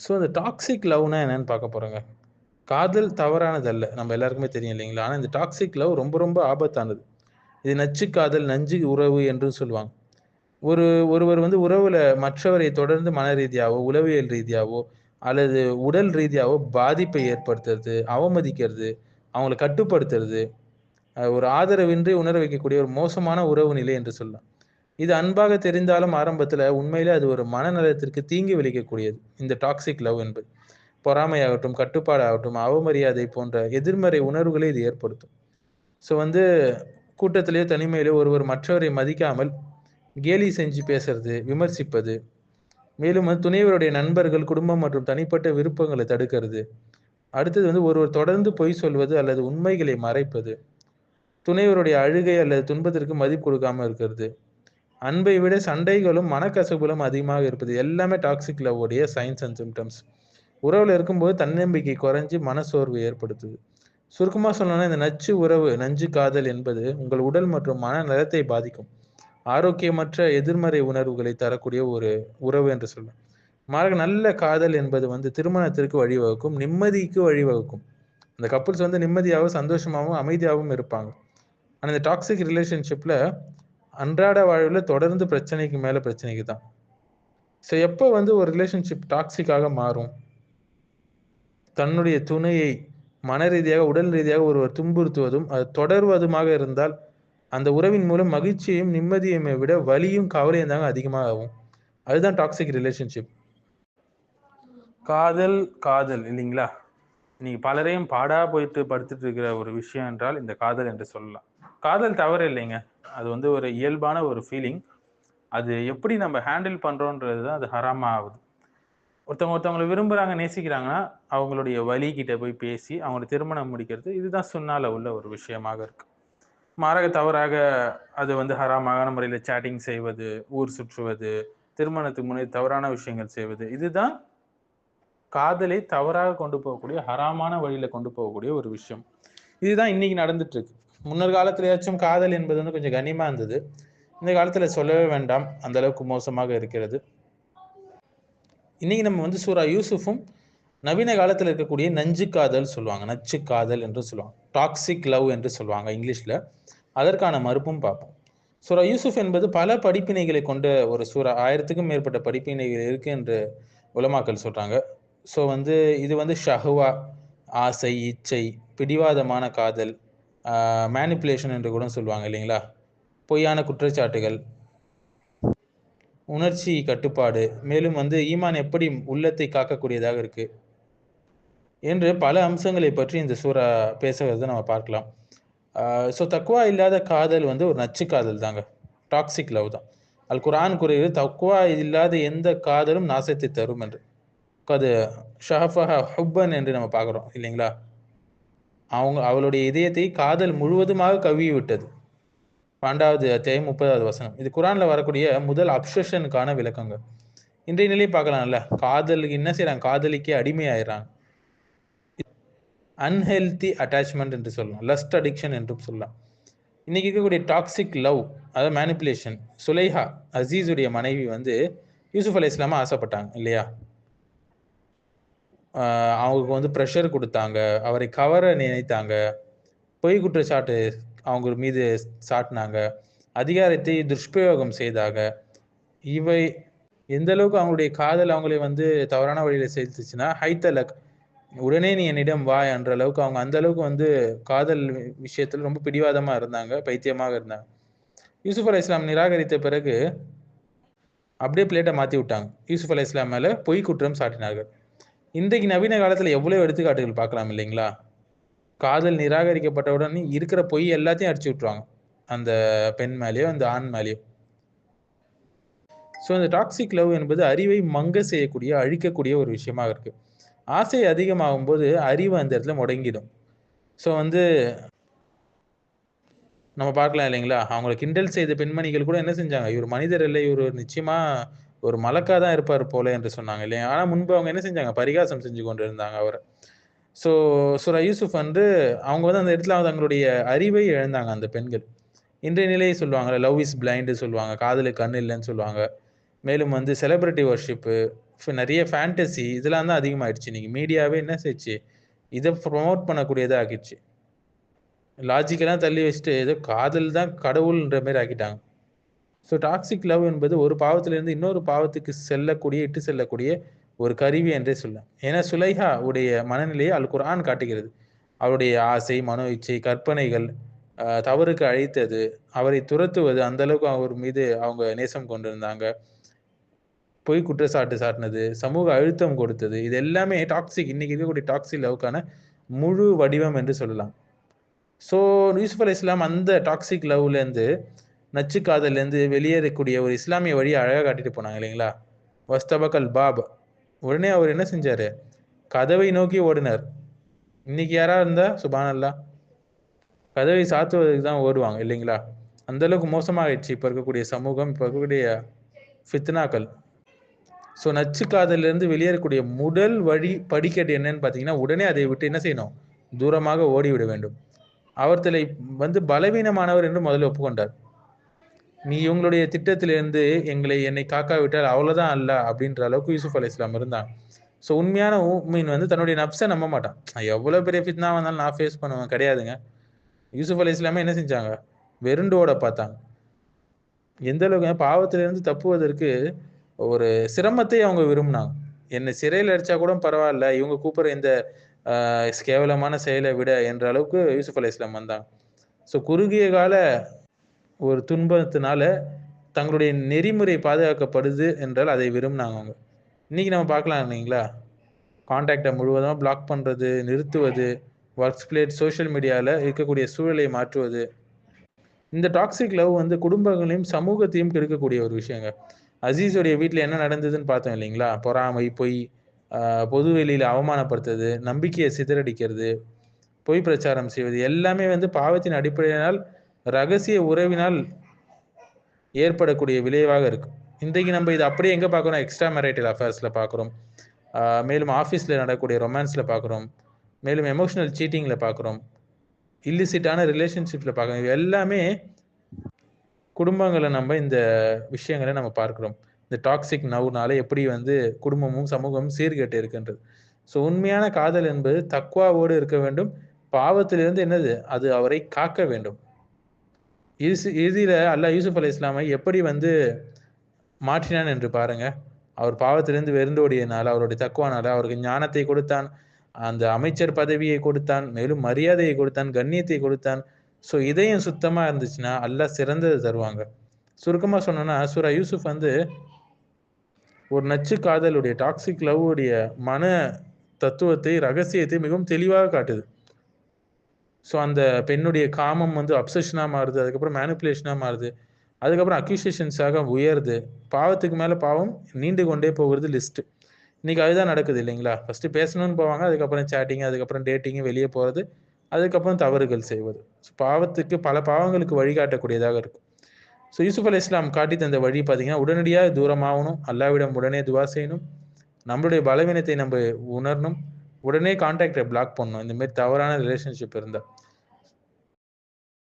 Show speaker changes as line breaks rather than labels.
So அந்த toxic லவ்னா என்னன்னு பார்க்க போறோங்க. காதல் தவறானது அல்ல. நம்ம எல்லாருக்குமே தெரியும் இல்லைங்களா? ஆனால் இந்த டாக்ஸிக் லவ் ரொம்ப ரொம்ப ஆபத்தானது. இது நச்சு காதல், நஞ்சு உறவு என்று சொல்லுவாங்க. ஒரு ஒருவர் வந்து உறவுல மற்றவரை தொடர்ந்து மன ரீதியாவோ, உளவியல் ரீதியாவோ அல்லது உடல் ரீதியாவோ பாதிப்பை ஏற்படுத்துறது, அவமதிக்கிறது, அவங்கள கட்டுப்படுத்துறது, ஒரு ஆதரவின்றி உணர வைக்கக்கூடிய ஒரு மோசமான உறவு நிலை என்று சொல்லலாம். இது அன்பாக தெரிந்தாலும் ஆரம்பத்தில் உண்மையிலே அது ஒரு மனநலத்திற்கு தீங்கு விளைக்கக்கூடியது இந்த டாக்ஸிக் லவ் என்பது. பொறாமையாகட்டும், கட்டுப்பாடாகட்டும், அவமரியாதை போன்ற எதிர்மறை உணர்வுகளை இது ஏற்படுத்தும். ஸோ வந்து கூட்டத்திலேயோ, தனிமையிலோ ஒருவர் மற்றவரை மதிக்காமல் கேலி செஞ்சு பேசுறது, விமர்சிப்பது, மேலும் வந்து துணைவருடைய நண்பர்கள், குடும்பம் மற்றும் தனிப்பட்ட விருப்பங்களை தடுக்கிறது. அடுத்தது வந்து ஒருவர் தொடர்ந்து பொய் சொல்வது அல்லது உண்மைகளை மறைப்பது. துணைவருடைய அழுகை அல்லது துன்பத்திற்கு மதிப்பு கொடுக்காம இருக்கிறது. அன்பை விட சண்டைகளும், மனக்கசப்புகளும் அதிகமாக இருப்பது. எல்லாமே டாக்ஸிக் லவ் உடைய சயின்ஸ் அண்ட் சிம்டம்ஸ் உறவில் இருக்கும்போது தன்னம்பிக்கை குறைஞ்சி மனசோர்வு ஏற்படுத்துது. சுருக்கமாக சொல்லணும்னா இந்த நச்சு உறவு, நஞ்சு காதல் என்பது உங்கள் உடல் மற்றும் மன நலத்தை பாதிக்கும். ஆரோக்கியமற்ற எதிர்மறை உணர்வுகளை தரக்கூடிய ஒரு உறவு என்று சொல்லலாம். மாறாக நல்ல காதல் என்பது வந்து திருமணத்திற்கு வழிவகுக்கும், நிம்மதிக்கு வழிவகுக்கும். அந்த கப்புல்ஸ் வந்து நிம்மதியாகவும், சந்தோஷமாகவும் அமைதியாகவும் இருப்பாங்க. ஆனால் இந்த டாக்ஸிக் ரிலேஷன்ஷிப்பில் அன்றாட வாழ்வில் தொடர்ந்து பிரச்சனைக்கு மேலே பிரச்சனைக்கு தான். ஸோ எப்போ வந்து ஒரு ரிலேஷன்ஷிப் டாக்ஸிக்காக மாறும்? தன்னுடைய துணையை மன ரீதியாக, உடல் ரீதியாக ஒருவர் துன்புறுத்துவதும், அது தொடர்வதுமாக இருந்தால், அந்த உறவின் மூலம் மகிழ்ச்சியையும், நிம்மதியுமே விட வலியும், கவலையும் தாங்க அதிகமாக ஆகும் அதுதான் டாக்ஸிக் ரிலேஷன்ஷிப். காதல், காதல் இல்லைங்களா? இன்னைக்கு பலரையும் பாடா போயிட்டு படுத்துட்டு இருக்கிற ஒரு விஷயம் என்றால் இந்த காதல் என்று சொல்லலாம். காதல் தவறு இல்லைங்க. அது வந்து ஒரு இயல்பான ஒரு ஃபீலிங். அது எப்படி நம்ம ஹேண்டில் பண்ணுறோன்றது தான் அது ஹராமா ஆகுது. ஒருத்தவங்க ஒருத்தவங்கள விரும்புகிறாங்க நேசிக்கிறாங்கன்னா, அவங்களுடைய வலி கிட்ட போய் பேசி, அவங்கள திருமணம் முடிக்கிறது, இதுதான் சுன்னால உள்ள ஒரு விஷயமாக இருக்கு. மாறாக தவறாக அது வந்து ஹராமான முறையில் சேட்டிங் செய்வது, ஊர் சுற்றுவது, திருமணத்துக்கு முன்னே தவறான விஷயங்கள் செய்வது, இதுதான் காதலை தவறாக கொண்டு போகக்கூடிய, ஹராமான வழியில கொண்டு போகக்கூடிய ஒரு விஷயம். இதுதான் இன்னைக்கு நடந்துட்டு இருக்கு. முன்னர் காலத்திலேயாச்சும் காதல் என்பது வந்து கொஞ்சம் கனிமா இருந்தது. இந்த காலத்துல சொல்லவே வேண்டாம். அந்த அளவுக்கு மோசமாக இருக்கிறது. இன்னைக்கு நம்ம வந்து சூரா யூசுஃபும், நவீன காலத்துல இருக்கக்கூடிய நஞ்சு காதல் சொல்லுவாங்க. நச்சு காதல் என்று சொல்லுவாங்க. டாக்ஸிக் லவ் என்று சொல்லுவாங்க இங்கிலீஷ்ல. அதற்கான மறுப்பும் பார்ப்போம். சூரா யூசுஃப் என்பது பல படிப்பினைகளை கொண்ட ஒரு சூரா. 1000த்துக்கும் மேற்பட்ட படிப்பினைகள் இருக்கு என்று உலமாக்கல் சொல்றாங்க. ஸோ வந்து இது வந்து ஷஹுவா ஆசை, இச்சை, பிடிவாதமான காதல், மேனிப்புலேஷன் என்று கூட சொல்லுவாங்க இல்லைங்களா? பொய்யான குற்றச்சாட்டுகள், உணர்ச்சி கட்டுப்பாடு, மேலும் வந்து ஈமான் எப்படி உள்ளத்தை காக்கக்கூடியதாக இருக்கு. என்று பல அம்சங்களை பற்றி இந்த சூறா பேசுகிறத நம்ம பார்க்கலாம். ஸோ தக்குவா இல்லாத காதல் வந்து ஒரு நச்சு காதல் தாங்க. டாக்ஸிக் லவ் தான். அல் குரான் கூறுகிறது, தக்குவா இல்லாத எந்த காதலும் நாசத்தை தரும் என்று. அது ஷஹஃபஹ ஹுப்பன் என்று நம்ம பார்க்குறோம் இல்லைங்களா? அவங்க அவளுடைய இதயத்தை காதல் முழுவதுமாக கவி விட்டது. 12வது அத்தியாயம் 30வது வசனம். இது குரானில் வரக்கூடிய முதல் அப்சஷனுக்கான விளக்கங்கள் இன்றைய நிலையை பார்க்கலாம்ல. காதலுக்கு என்ன செய்யறாங்க காதலிக்கே அடிமையாயிடுறாங்க. அன்ஹெல்தி அட்டாச்மெண்ட் என்று சொல்லலாம். லஸ்ட் அடிக்ஷன் என்றும் சொல்லலாம். இன்னைக்கு இருக்கக்கூடிய டாக்ஸிக் லவ், அதாவது மேனிப்புலேஷன். சுலைஹா, அசீஸுடைய மனைவி வந்து யூசுஃப் அலி இஸ்லாமா ஆசைப்பட்டாங்க இல்லையா? அவங்களுக்கு வந்து ப்ரெஷர் கொடுத்தாங்க அவரை கவர நினைத்தாங்க. பொய் குற்றச்சாட்டு அவங்க மீது சாட்டினாங்க அதிகாரத்தை துஷ்பிரயோகம் செய்தாங்க. இவை எந்த அளவுக்கு அவங்களுடைய காதல் அவங்களை வந்து தவறான வழியில செலுத்துச்சுன்னா, ஹைத்தலக் உடனே நீ என்னிடம் வா என்ற அளவுக்கு அவங்க அந்த அளவுக்கு வந்து காதல் விஷயத்துல ரொம்ப பிடிவாதமா இருந்தாங்க. பைத்தியமாக இருந்தாங்க. யூசுப் இஸ்லாம் நிராகரித்த பிறகு அப்படியே பிளேட்டை மாத்தி விட்டாங்க. யூசுப் இஸ்லாம் மேல பொய் குற்றம் சாட்டினார்கள். இன்றைக்கு நவீன காலத்துல எவ்வளவு எடுத்துக்காட்டுகள் பார்க்கலாம் இல்லைங்களா? காதல் நிராகரிக்கப்பட்டவுடன் இருக்கிற பொய் எல்லாத்தையும் அடிச்சு விட்டுருவாங்க. அந்த பெண் மேலயோ, அந்த ஆண் மேலயோ. ஸோ இந்த டாக்ஸிக் லவ் என்பது அறிவை மங்க செய்யக்கூடிய, அழிக்கக்கூடிய ஒரு விஷயமாக இருக்கு. ஆசை அதிகமாகும் போது அறிவு அந்த இடத்துல முடங்கிடும். ஸோ வந்து நம்ம பார்க்கலாம் இல்லைங்களா? அவங்கள கிண்டல் செய்த பெண்மணிகள் கூட என்ன செஞ்சாங்க? இவர் மனிதர் இல்லை. இவர் நிச்சயமா ஒரு மலக்கா தான் இருப்பார் போல என்று சொன்னாங்க இல்லையா? ஆனா முன்பு அவங்க என்ன செஞ்சாங்க? பரிகாசம் செஞ்சு கொண்டிருந்தாங்க அவரை ஸோ சுரா யூசுஃப் வந்து அவங்க வந்து அந்த இடத்துல தங்களுடைய அறிவை இழந்தாங்க அந்த பெண்கள். இன்றைய நிலையை சொல்லுவாங்க லவ் இஸ் பிளைண்டு சொல்லுவாங்க. காதலு கண் இல்லைன்னு சொல்லுவாங்க. மேலும் வந்து செலிபிரிட்டி ஒர்ஷிப்பு நிறைய ஃபேண்டசி இதெல்லாம் தான் அதிகமாயிடுச்சு இன்னைக்கு மீடியாவே என்ன செய்ச்சு இதை ப்ரொமோட் பண்ணக்கூடியதாக ஆக்கிடுச்சு லாஜிக்கெல்லாம் தள்ளி வச்சுட்டு ஏதோ காதல் தான் கடவுள்ன்ற மாதிரி ஆக்கிட்டாங்க ஸோ டாக்ஸிக் லவ் என்பது ஒரு பாவத்திலிருந்து இன்னொரு பாவத்துக்கு செல்லக்கூடிய இட்டு செல்லக்கூடிய ஒரு கருவி என்றே சொல்லலாம். ஏன்னா சுலைஹா உடைய மனநிலையை அல் குரான் காட்டுகிறது. அவருடைய ஆசை மனோ இச்சை கற்பனைகள் தவறுக்கு அழைத்தது அவரை துரத்துவது அந்த அளவுக்கு அவர் மீது அவங்க நேசம் கொண்டிருந்தாங்க. பொய் குற்றச்சாட்டு சாட்டினது சமூக அழுத்தம் கொடுத்தது இது எல்லாமே டாக்ஸிக் இன்னைக்கு இருக்கக்கூடிய டாக்ஸிக் லவ்க்கான முழு வடிவம் என்று சொல்லலாம். ஸோ யூசுப் அலி இஸ்லாம் அந்த டாக்ஸிக் லவ்லேருந்து நச்சு காதல்ல வெளியேறக்கூடிய ஒரு இஸ்லாமிய வழியை அழகாக காட்டிட்டு போனாங்க இல்லைங்களா? வஸ்தபக்கல் பாப். உடனே அவர் என்ன செஞ்சார்? கதவை நோக்கி ஓடினார். இன்னைக்கு யாரா இருந்தா? சுபானல்லா. கதவை சாத்துவதற்கு தான் ஓடுவாங்க இல்லைங்களா? அந்த அளவுக்கு மோசமாகிடுச்சு இப்போ இருக்கக்கூடிய சமூகம் இப்போ இருக்கக்கூடிய ஃபித்னாக்கள். ஸோ நச்சு காதல்ல இருந்து வெளியேறக்கூடிய முதல் வழி படிக்கட்டு என்னன்னு பார்த்தீங்கன்னா உடனே அதை விட்டு என்ன செய்யணும்? தூரமாக ஓடிவிட வேண்டும். அவர் வந்து பலவீனமானவர் என்று முதல்ல ஒப்புக்கொண்டார். நீ இவங்களுடைய திட்டத்திலிருந்து எங்களை என்னை காக்காவிட்டால் அவ்வளவுதான் அல்ல அப்படின்ற அளவுக்கு யூசுப் அலி இஸ்லாம் இருந்தான். ஸோ உண்மையான மீன் வந்து தன்னுடைய நப்ஸை நம்ப மாட்டான். நான் எவ்வளவு பெரிய ஃபித்னா வந்தாலும் நான் ஃபேஸ் பண்ணுவேன் கிடையாதுங்க. யூசுப் அலி இஸ்லாமே என்ன செஞ்சாங்க? வெருண்டோட பார்த்தாங்க. எந்த அளவுக்கு பாவத்திலிருந்து தப்புவதற்கு ஒரு சிரமத்தை அவங்க விரும்பினாங்க. என்னை சிறையில் அடிச்சா கூட பரவாயில்ல இவங்க கூப்பிடுற இந்த கேவலமான செயலை விட என்ற அளவுக்கு யூசுப் அலி இஸ்லாம் வந்தாங்க. ஸோ குறுகிய கால ஒரு துன்பத்தினால தங்களுடைய நெறிமுறை பாதுகாக்கப்படுது என்றால் அதை விரும்பினாங்க அவங்க இன்னைக்கு நம்ம பார்க்கலாம் இல்லைங்களா? கான்டாக்டை முழுவதுமாக பிளாக் பண்ணுறது நிறுத்துவது ஒர்க் பிளேட் சோஷியல் மீடியாவில் இருக்கக்கூடிய சூழலை மாற்றுவது. இந்த டாக்ஸிக் லவ் வந்து குடும்பங்களையும் சமூகத்தையும் கெடுக்கக்கூடிய ஒரு விஷயங்க. அசீஸுடைய வீட்டில் என்ன நடந்ததுன்னு பார்த்தோம் இல்லைங்களா? பொறாமை பொய் பொது வெளியில் அவமானப்படுத்துறது நம்பிக்கையை சிதறடிக்கிறது பொய் பிரச்சாரம் செய்வது எல்லாமே வந்து பாவத்தின் அடிப்படையினால் ரகசிய உறவினால் ஏற்படக்கூடிய விளைவாக இருக்கும் இன்றைக்கு நம்ம இது அப்படியே எங்கே பார்க்குறோம்? எக்ஸ்ட்ரா மேரிட்டல் அஃபேர்ஸில் பார்க்குறோம். மேலும் ஆஃபீஸில் நடக்கக்கூடிய ரொமான்ஸில் பார்க்குறோம். மேலும் எமோஷனல் சீட்டிங்கில் பார்க்குறோம். இல்லிசிட்டான ரிலேஷன்ஷிப்பில் பார்க்குறோம். இது எல்லாமே குடும்பங்களை நம்ம இந்த விஷயங்களை நம்ம பார்க்குறோம். இந்த டாக்ஸிக் நவ்னால எப்படி வந்து குடும்பமும் சமூகமும் சீர்கெட்டு இருக்குன்றது. ஸோ உண்மையான காதல் என்பது தக்குவாவோடு இருக்க வேண்டும். பாவத்திலிருந்து என்னது? அது அவரை காக்க வேண்டும். இறுதி இறுதியில அல்லாஹ் யூசுப் அலி இஸ்லாமை எப்படி வந்து மாற்றினான் என்று பாருங்க. அவர் பாவத்திலிருந்து வெறுந்தோடியனால அவருடைய தக்குவானால அவருக்கு ஞானத்தை கொடுத்தான் அந்த அமைச்சர் பதவியை கொடுத்தான் மேலும் மரியாதையை கொடுத்தான் கண்ணியத்தை கொடுத்தான். ஸோ இதயம் சுத்தமா இருந்துச்சுன்னா அல்லாஹ் சிறந்தது தருவாங்க. சுருக்கமாக சொன்னோம்னா சூரா யூசுப் வந்து ஒரு நச்சு காதலுடைய டாக்ஸிக் லவ் உடைய மன தத்துவத்தை ரகசியத்தை மிகவும் தெளிவாக காட்டுது. ஸோ அந்த பெண்ணுடைய காமம் வந்து அப்சஷனாக மாறுது அதுக்கப்புறம் மேனிப்புலேஷனாக மாறுது. அதுக்கப்புறம் அக்யூசேஷன்ஸாக உயருது. பாவத்துக்கு மேலே பாவம் நீண்டு கொண்டே போகிறது லிஸ்ட்டு இன்னைக்கு அதுதான் நடக்குது இல்லைங்களா? ஃபஸ்ட்டு பேசணும்னு போவாங்க அதுக்கப்புறம் சேட்டிங் அதுக்கப்புறம் டேட்டிங்கு வெளியே போகிறது அதுக்கப்புறம் தவறுகள் செய்வது. ஸோ பாவத்துக்கு பல பாவங்களுக்கு வழிகாட்டக்கூடியதாக இருக்கும். ஸோ யூசுப் அலி இஸ்லாம் காட்டி தந்த வழி பார்த்தீங்கன்னா உடனடியாக தூரமாகணும் அல்லாவிடம் உடனே துவா செய்யணும். நம்மளுடைய பலவீனத்தை நம்ம உணரணும். உடனே கான்டாக்டை பிளாக் பண்ணும் இந்த மாதிரி தவறான ரிலேஷன்ஷிப் இருந்தால்